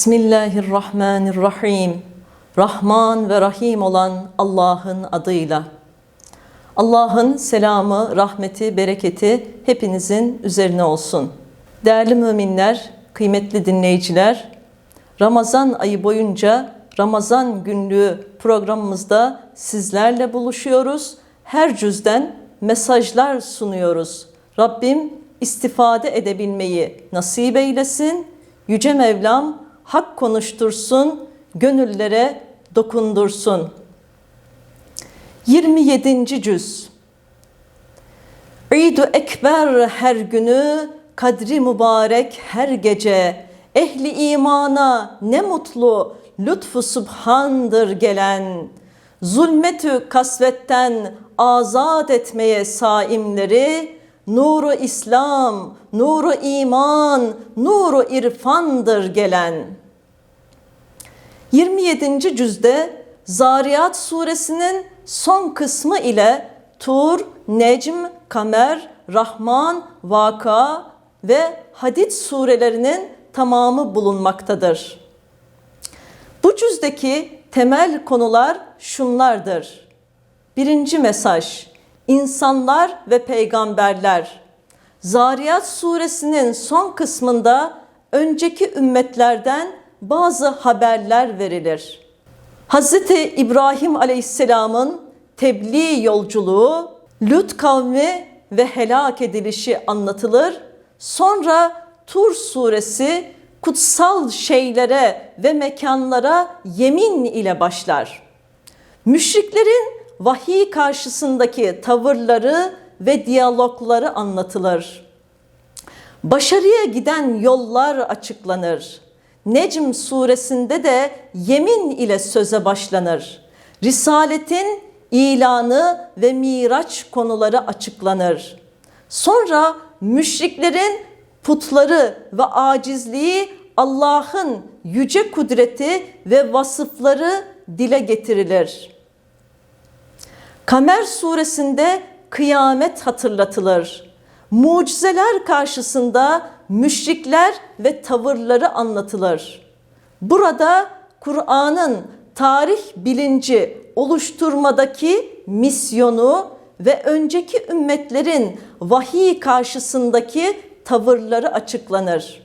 Bismillahirrahmanirrahim. Rahman ve Rahim olan Allah'ın adıyla. Allah'ın selamı, rahmeti, bereketi hepinizin üzerine olsun. Değerli müminler, kıymetli dinleyiciler, Ramazan ayı boyunca Ramazan günlüğü programımızda sizlerle buluşuyoruz. Her cüzden mesajlar sunuyoruz. Rabbim istifade edebilmeyi nasip eylesin. Yüce Mevlam hak konuştursun, gönüllere dokundursun. 27. cüz İd-i Ekber her günü, kadri mübarek her gece. Ehli imana ne mutlu, lütfu subhandır gelen. Zulmetü kasvetten azat etmeye saimleri, nuru İslam, nuru iman, nuru irfandır gelen. 27. cüzde Zariyat suresinin son kısmı ile Tur, Necm, Kamer, Rahman, Vaka ve Hadid surelerinin tamamı bulunmaktadır. Bu cüzdeki temel konular şunlardır. Birinci mesaj, insanlar ve peygamberler. Zariyat suresinin son kısmında önceki ümmetlerden bazı haberler verilir. Hz. İbrahim Aleyhisselam'ın tebliğ yolculuğu, Lut kavmi ve helak edilişi anlatılır. Sonra Tur suresi kutsal şeylere ve mekanlara yemin ile başlar. Müşriklerin vahiy karşısındaki tavırları ve diyalogları anlatılır. Başarıya giden yollar açıklanır. Necm suresinde de yemin ile söze başlanır. Risaletin ilanı ve miraç konuları açıklanır. Sonra müşriklerin putları ve acizliği Allah'ın yüce kudreti ve vasıfları dile getirilir. Kamer suresinde kıyamet hatırlatılır. Mucizeler karşısında müşrikler ve tavırları anlatılır. Burada Kur'an'ın tarih bilinci oluşturmadaki misyonu ve önceki ümmetlerin vahiy karşısındaki tavırları açıklanır.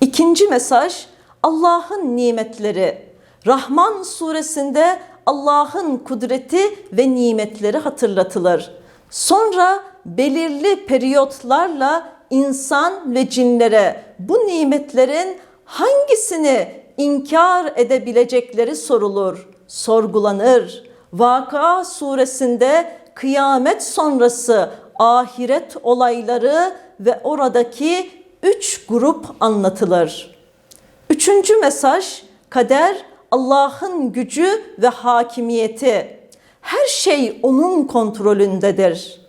İkinci mesaj Allah'ın nimetleri. Rahman suresinde Allah'ın kudreti ve nimetleri hatırlatılır. Sonra belirli periyotlarla insan ve cinlere bu nimetlerin hangisini inkar edebilecekleri sorulur, sorgulanır. Vaka suresinde kıyamet sonrası ahiret olayları ve oradaki üç grup anlatılır. Üçüncü mesaj kader Allah'ın gücü ve hakimiyeti. Her şey onun kontrolündedir.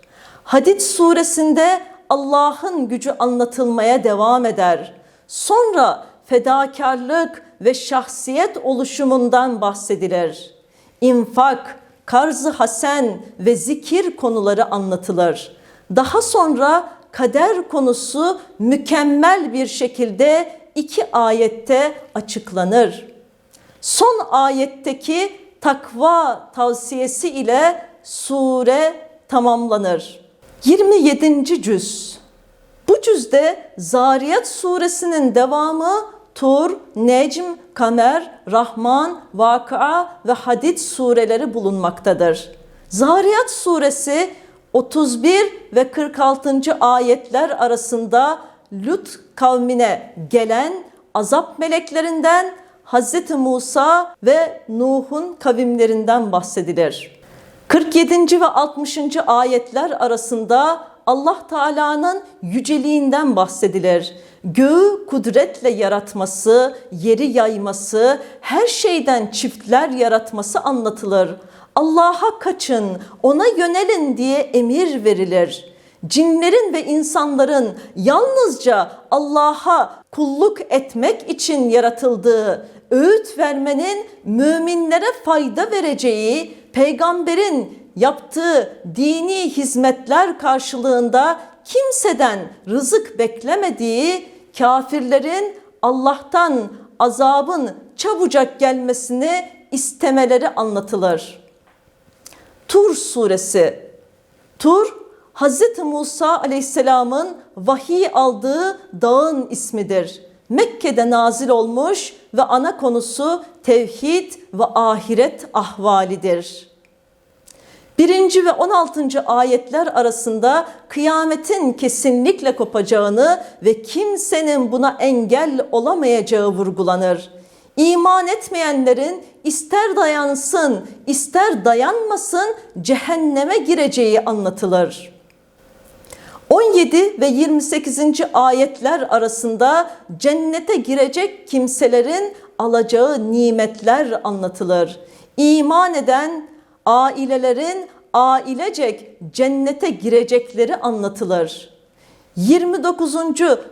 Hadid suresinde Allah'ın gücü anlatılmaya devam eder. Sonra fedakarlık ve şahsiyet oluşumundan bahsedilir. İnfak, karzı hasen ve zikir konuları anlatılır. Daha sonra kader konusu mükemmel bir şekilde iki ayette açıklanır. Son ayetteki takva tavsiyesi ile sure tamamlanır. 27. cüz. Bu cüzde Zariyat suresinin devamı Tur, Necm, Kamer, Rahman, Vakıa ve Hadid sureleri bulunmaktadır. Zariyat suresi 31 ve 46. ayetler arasında Lut kavmine gelen azap meleklerinden Hz. Musa ve Nuh'un kavimlerinden bahsedilir. 47. ve 60. ayetler arasında Allah Teala'nın yüceliğinden bahsedilir. Göğü kudretle yaratması, yeri yayması, her şeyden çiftler yaratması anlatılır. Allah'a kaçın, ona yönelin diye emir verilir. Cinlerin ve insanların yalnızca Allah'a kulluk etmek için yaratıldığı, öğüt vermenin müminlere fayda vereceği, peygamberin yaptığı dini hizmetler karşılığında kimseden rızık beklemediği, kafirlerin Allah'tan azabın çabucak gelmesini istemeleri anlatılır. Tur suresi. Tur, Hz. Musa aleyhisselamın vahiy aldığı dağın ismidir. Mekke'de nazil olmuş ve ana konusu tevhid ve ahiret ahvalidir. Birinci ve 16. ayetler arasında kıyametin kesinlikle kopacağını ve kimsenin buna engel olamayacağı vurgulanır. İman etmeyenlerin ister dayansın, ister dayanmasın cehenneme gireceği anlatılır. 17 ve 28. ayetler arasında cennete girecek kimselerin alacağı nimetler anlatılır. İman eden ailelerin ailecek cennete girecekleri anlatılır. 29.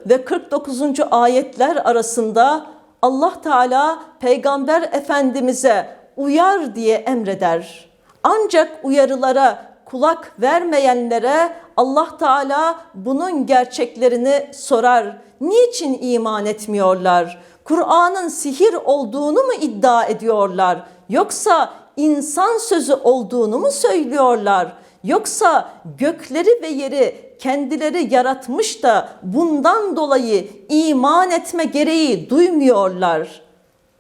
ve 49. ayetler arasında Allah Teala Peygamber Efendimiz'e uyar diye emreder. Ancak uyarılara kulak vermeyenlere Allah Teala bunun gerçeklerini sorar. Niçin iman etmiyorlar? Kur'an'ın sihir olduğunu mu iddia ediyorlar? Yoksa insan sözü olduğunu mu söylüyorlar? Yoksa gökleri ve yeri kendileri yaratmış da bundan dolayı iman etme gereği duymuyorlar.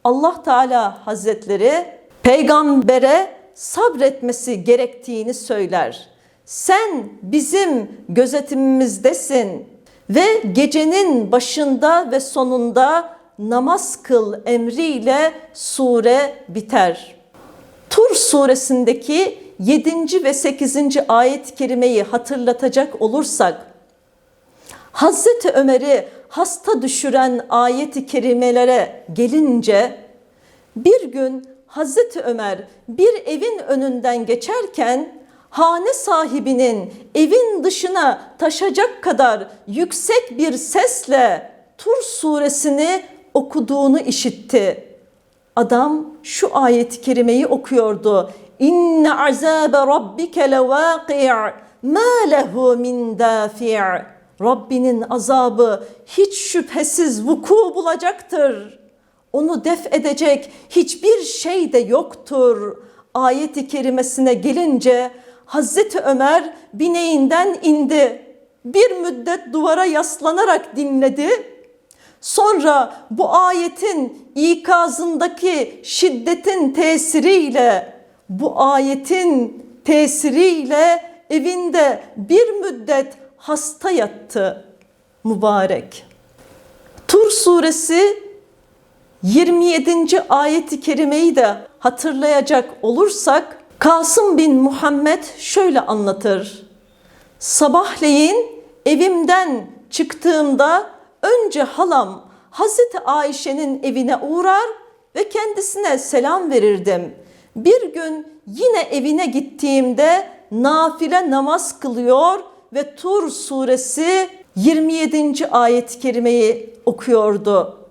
Allah Teala Hazretleri peygambere sabretmesi gerektiğini söyler. Sen bizim gözetimimizdesin ve gecenin başında ve sonunda namaz kıl emriyle sure biter. Tur suresindeki 7. ve 8. ayet-i kerimeyi hatırlatacak olursak Hazreti Ömer'i hasta düşüren ayet-i kerimelere gelince bir gün Hazreti Ömer bir evin önünden geçerken hane sahibinin evin dışına taşacak kadar yüksek bir sesle Tur suresini okuduğunu işitti. Adam şu ayet-i kerimeyi okuyordu. İnne azabe rabbike levâki' ma lehu min dafi' Rabbinin azabı hiç şüphesiz vuku bulacaktır. Onu def edecek hiçbir şey de yoktur. Ayet-i kerimesine gelince Hazreti Ömer bineğinden indi. Bir müddet duvara yaslanarak dinledi. Sonra bu ayetin ikazındaki şiddetin tesiriyle bu ayetin tesiriyle evinde bir müddet hasta yattı mübarek. Tur suresi 27. ayeti kerimeyi de hatırlayacak olursak Kasım bin Muhammed şöyle anlatır. Sabahleyin evimden çıktığımda önce halam Hazreti Ayşe'nin evine uğrar ve kendisine selam verirdim. Bir gün yine evine gittiğimde nafile namaz kılıyor ve Tur suresi 27. ayet-i kerimeyi okuyordu.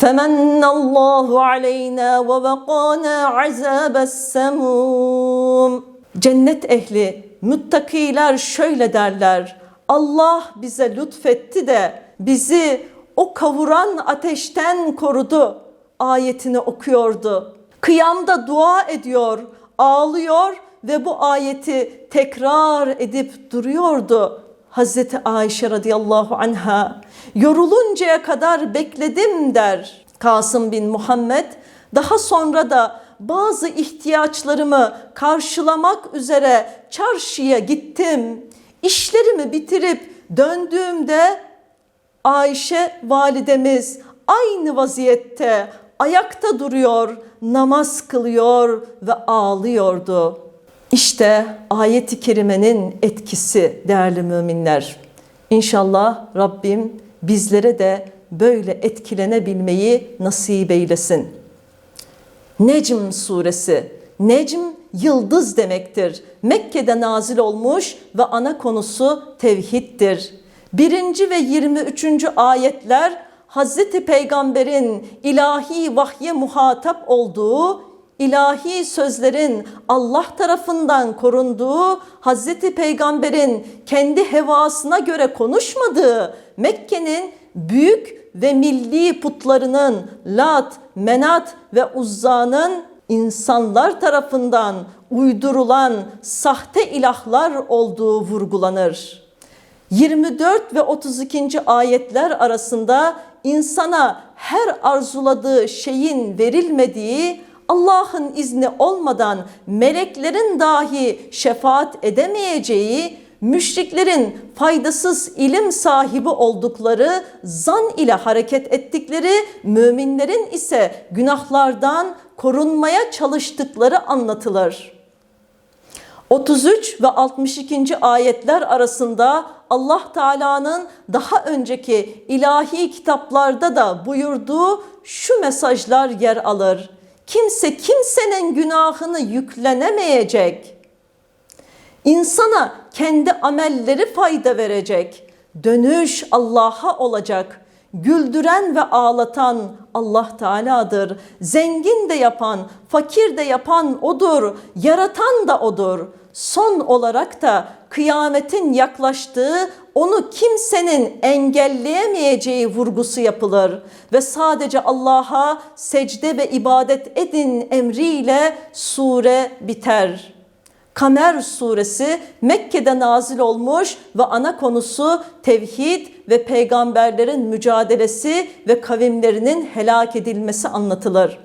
فَمَنَّ اللّٰهُ عَلَيْنَا وَوَقَانَا عَذَابَ السَّمُومِ Cennet ehli, muttakiler şöyle derler. Allah bize lütfetti de bizi o kavuran ateşten korudu ayetini okuyordu. Kıyamda dua ediyor, ağlıyor ve bu ayeti tekrar edip duruyordu. Hazreti Ayşe radıyallahu anha yoruluncaya kadar bekledim der Kasım bin Muhammed. Daha sonra da bazı ihtiyaçlarımı karşılamak üzere çarşıya gittim. İşlerimi bitirip döndüğümde Ayşe validemiz aynı vaziyette ayakta duruyor, namaz kılıyor ve ağlıyordu. İşte ayet-i kerimenin etkisi değerli müminler. İnşallah Rabbim bizlere de böyle etkilenebilmeyi nasip eylesin. Necm suresi. Necm yıldız demektir. Mekke'de nazil olmuş ve ana konusu tevhiddir. Birinci ve 23. ayetler Hazreti Peygamber'in ilahi vahye muhatap olduğu, ilahi sözlerin Allah tarafından korunduğu, Hazreti Peygamber'in kendi hevasına göre konuşmadığı, Mekke'nin büyük ve milli putlarının Lat, Menat ve Uzza'nın insanlar tarafından uydurulan sahte ilahlar olduğu vurgulanır. 24 ve 32. ayetler arasında insana her arzuladığı şeyin verilmediği, Allah'ın izni olmadan meleklerin dahi şefaat edemeyeceği, müşriklerin faydasız ilim sahibi oldukları, zan ile hareket ettikleri, müminlerin ise günahlardan korunmaya çalıştıkları anlatılır. 33 ve 62. ayetler arasında Allah Teala'nın daha önceki ilahi kitaplarda da buyurduğu şu mesajlar yer alır. Kimse kimsenin günahını yüklenemeyecek. İnsana kendi amelleri fayda verecek. Dönüş Allah'a olacak. Güldüren ve ağlatan Allah Teala'dır. Zengin de yapan, fakir de yapan odur. Yaratan da odur. Son olarak da kıyametin yaklaştığı, onu kimsenin engelleyemeyeceği vurgusu yapılır ve sadece Allah'a secde ve ibadet edin emriyle sure biter. Kamer suresi Mekke'de nazil olmuş ve ana konusu tevhid ve peygamberlerin mücadelesi ve kavimlerinin helak edilmesi anlatılır.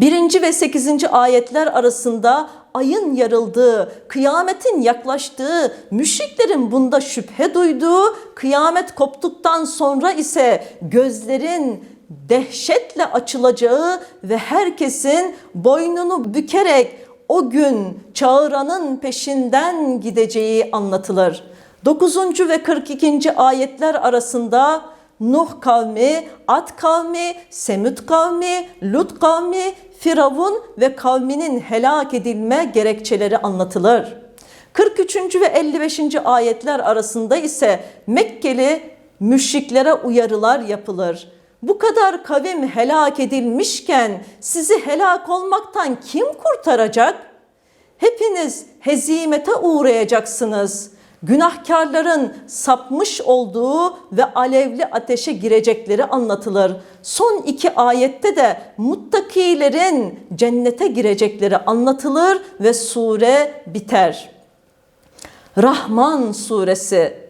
Birinci ve sekizinci ayetler arasında ayın yarıldığı, kıyametin yaklaştığı, müşriklerin bunda şüphe duyduğu, kıyamet koptuktan sonra ise gözlerin dehşetle açılacağı ve herkesin boynunu bükerek o gün çağıranın peşinden gideceği anlatılır. 9. ve 42. ayetler arasında Nuh kavmi, Ad kavmi, Semüt kavmi, Lut kavmi, Firavun ve kavminin helak edilme gerekçeleri anlatılır. 43. ve 55. ayetler arasında ise Mekkeli müşriklere uyarılar yapılır. Bu kadar kavim helak edilmişken sizi helak olmaktan kim kurtaracak? Hepiniz hezimete uğrayacaksınız. Günahkarların sapmış olduğu ve alevli ateşe girecekleri anlatılır. Son iki ayette de muttakilerin cennete girecekleri anlatılır ve sure biter. Rahman suresi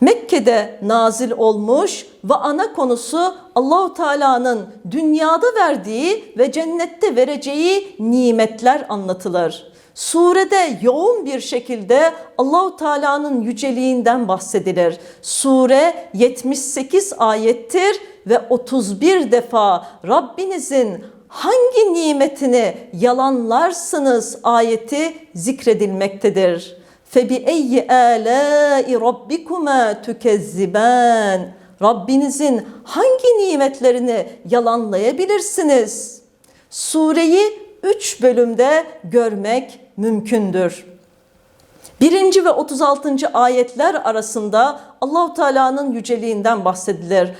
Mekke'de nazil olmuş ve ana konusu Allahu Teala'nın dünyada verdiği ve cennette vereceği nimetler anlatılır. Surede yoğun bir şekilde Allahu Teala'nın yüceliğinden bahsedilir. Sure 78 ayettir ve 31 defa Rabbinizin hangi nimetini yalanlarsınız ayeti zikredilmektedir. Febi eyyi alai rabbikuma tukezziban. Rabbinizin hangi nimetlerini yalanlayabilirsiniz? Sureyi üç bölümde görmek mümkündür. Birinci ve 36. ayetler arasında Allahu Teala'nın yüceliğinden bahsedilir.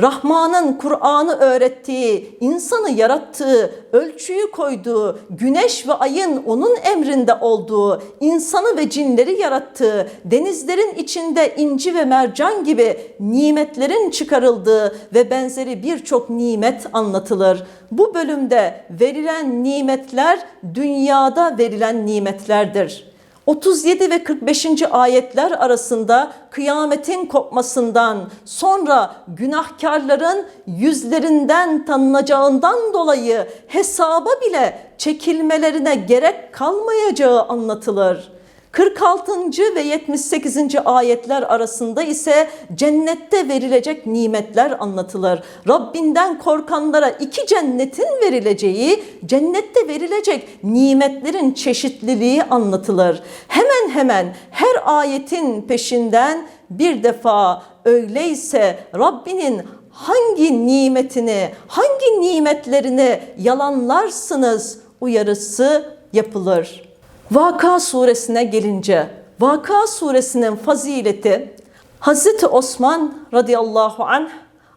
Rahman'ın Kur'an'ı öğrettiği, insanı yarattığı, ölçüyü koyduğu, güneş ve ayın onun emrinde olduğu, insanı ve cinleri yarattığı, denizlerin içinde inci ve mercan gibi nimetlerin çıkarıldığı ve benzeri birçok nimet anlatılır. Bu bölümde verilen nimetler dünyada verilen nimetlerdir. 37 ve 45. ayetler arasında kıyametin kopmasından sonra günahkarların yüzlerinden tanınacağından dolayı hesaba bile çekilmelerine gerek kalmayacağı anlatılır. 46. ve 78. ayetler arasında ise cennette verilecek nimetler anlatılır. Rabbinden korkanlara iki cennetin verileceği, cennette verilecek nimetlerin çeşitliliği anlatılır. Hemen hemen her ayetin peşinden bir defa öyleyse Rabbinin hangi nimetini, hangi nimetlerini yalanlarsınız uyarısı yapılır. Vaka suresine gelince Vaka suresinin fazileti Hazreti Osman radıyallahu anh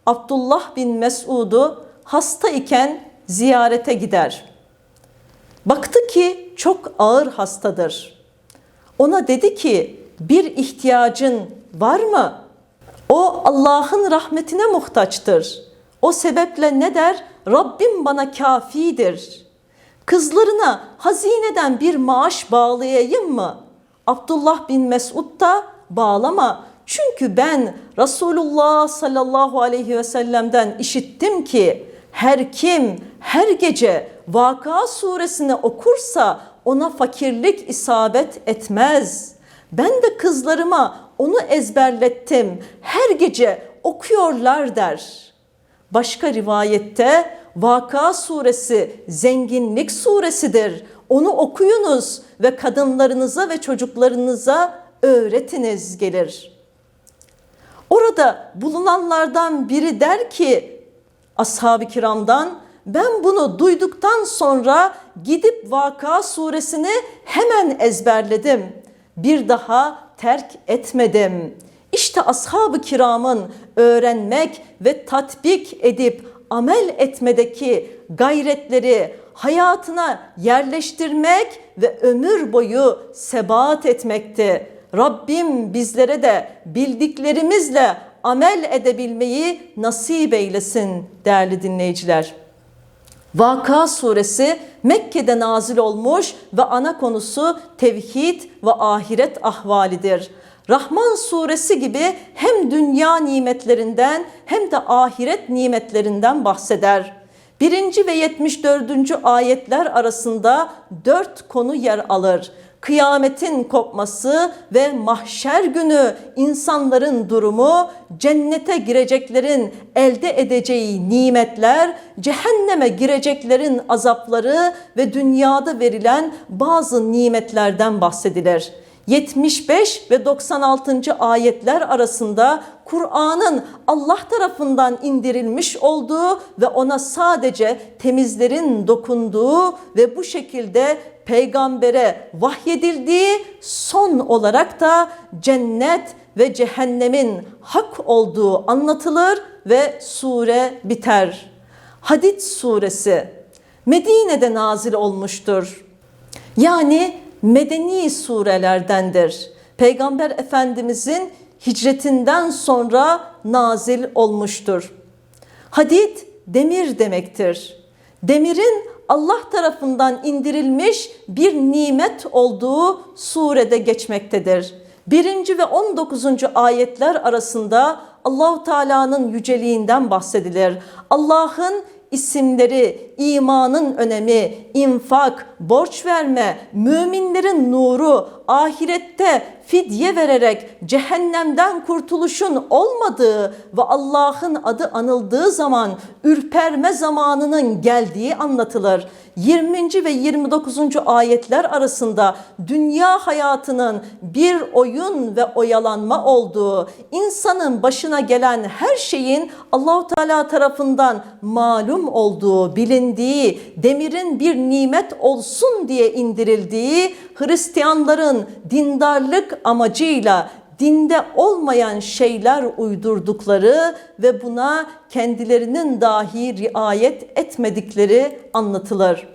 Abdullah bin Mesud'u hasta iken ziyarete gider. Baktı ki çok ağır hastadır. Ona dedi ki bir ihtiyacın var mı? O Allah'ın rahmetine muhtaçtır. O sebeple ne der? Rabbim bana kafidir. Kızlarına hazineden bir maaş bağlayayım mı? Abdullah bin Mesud da bağlama. Çünkü ben Resulullah sallallahu aleyhi ve sellem'den işittim ki her kim her gece Vaka suresini okursa ona fakirlik isabet etmez. Ben de kızlarıma onu ezberlettim. Her gece okuyorlar der. Başka rivayette Vaka suresi zenginlik suresidir. Onu okuyunuz ve kadınlarınıza ve çocuklarınıza öğretiniz gelir. Orada bulunanlardan biri der ki ashab-ı kiramdan ben bunu duyduktan sonra gidip Vaka suresini hemen ezberledim. Bir daha terk etmedim. İşte ashab-ı kiramın öğrenmek ve tatbik edip amel etmedeki gayretleri hayatına yerleştirmek ve ömür boyu sebat etmekti. Rabbim bizlere de bildiklerimizle amel edebilmeyi nasip eylesin değerli dinleyiciler. Vaka suresi Mekke'de nazil olmuş ve ana konusu tevhid ve ahiret ahvalidir. Rahman suresi gibi hem dünya nimetlerinden hem de ahiret nimetlerinden bahseder. Birinci ve 74. ayetler arasında dört konu yer alır kıyametin kopması ve mahşer günü insanların durumu, cennete gireceklerin elde edeceği nimetler, cehenneme gireceklerin azapları ve dünyada verilen bazı nimetlerden bahsedilir. 75 ve 96. ayetler arasında Kur'an'ın Allah tarafından indirilmiş olduğu ve ona sadece temizlerin dokunduğu ve bu şekilde peygambere vahyedildiği son olarak da cennet ve cehennemin hak olduğu anlatılır ve sure biter. Hadid suresi Medine'de nazil olmuştur. Yani medeni surelerdendir. Peygamber Efendimizin hicretinden sonra nazil olmuştur. Hadid demir demektir. Demirin Allah tarafından indirilmiş bir nimet olduğu surede geçmektedir. Birinci ve 19. ayetler arasında Allahu Teala'nın yüceliğinden bahsedilir. Allah'ın isimleri, imanın önemi, infak, borç verme, müminlerin nuru, ahirette fidye vererek cehennemden kurtuluşun olmadığı ve Allah'ın adı anıldığı zaman ürperme zamanının geldiği anlatılır. 20. ve 29. ayetler arasında dünya hayatının bir oyun ve oyalanma olduğu, insanın başına gelen her şeyin Allahu Teala tarafından malum olduğu, bilindiği, demirin bir nimet olsun diye indirildiği, Hristiyanların dindarlık amacıyla dinde olmayan şeyler uydurdukları ve buna kendilerinin dahi riayet etmedikleri anlatılır.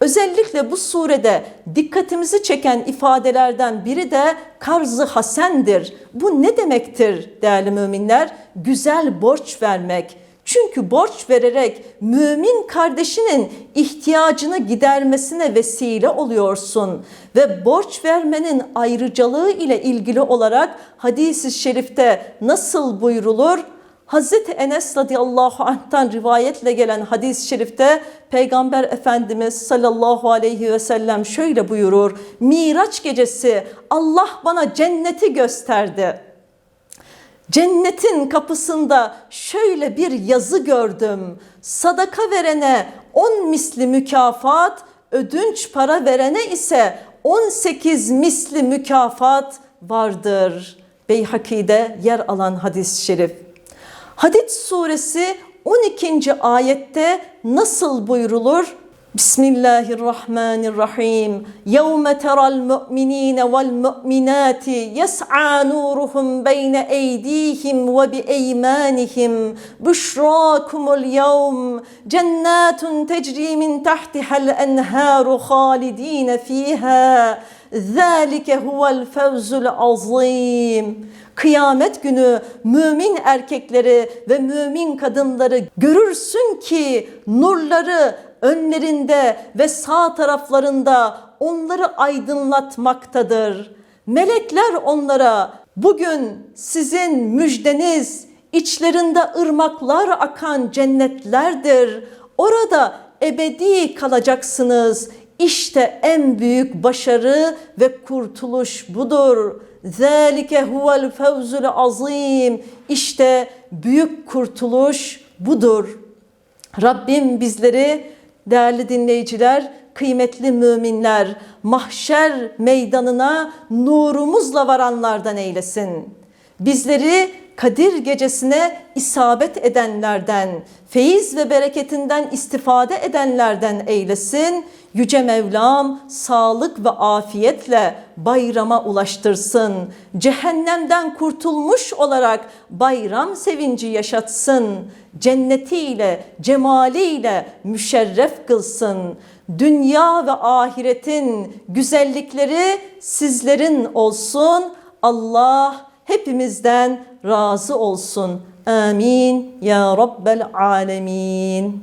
Özellikle bu surede dikkatimizi çeken ifadelerden biri de karzı hasendir. Bu ne demektir değerli müminler? Güzel borç vermek çünkü borç vererek mümin kardeşinin ihtiyacını gidermesine vesile oluyorsun ve borç vermenin ayrıcalığı ile ilgili olarak hadis-i şerifte nasıl buyrulur? Hazreti Enes radıyallahu anh'tan rivayetle gelen hadis-i şerifte Peygamber Efendimiz sallallahu aleyhi ve sellem şöyle buyurur. Miraç gecesi Allah bana cenneti gösterdi. Cennetin kapısında şöyle bir yazı gördüm. Sadaka verene on misli mükafat, ödünç para verene ise 18 misli mükafat vardır. Beyhaki'de yer alan hadis-i şerif. Hadid suresi 12. ayette nasıl buyrulur? بسم الله الرحمن الرحيم يوم ترى المؤمنين والمؤمنات يسعى نورهم بين ايديهم وبايمانهم بشراكم اليوم جنات تجري من تحتها الانهار خالدين فيها Zalike huvel fevzul azim. Kıyamet günü mümin erkekleri ve mümin kadınları görürsün ki nurları önlerinde ve sağ taraflarında onları aydınlatmaktadır. Melekler onlara bugün sizin müjdeniz içlerinde ırmaklar akan cennetlerdir. Orada ebedi kalacaksınız. İşte en büyük başarı ve kurtuluş budur. Zalike huvel fevzul azim. İşte büyük kurtuluş budur. Rabbim bizleri değerli dinleyiciler, kıymetli müminler mahşer meydanına nurumuzla varanlardan eylesin. Bizleri Kadir gecesine isabet edenlerden, feyiz ve bereketinden istifade edenlerden eylesin. Yüce Mevlam sağlık ve afiyetle bayrama ulaştırsın. Cehennemden kurtulmuş olarak bayram sevinci yaşatsın. Cennetiyle, cemaliyle müşerref kılsın. Dünya ve ahiretin güzellikleri sizlerin olsun. Allah hepimizden razı olsun. Amin ya Rabbel alemin.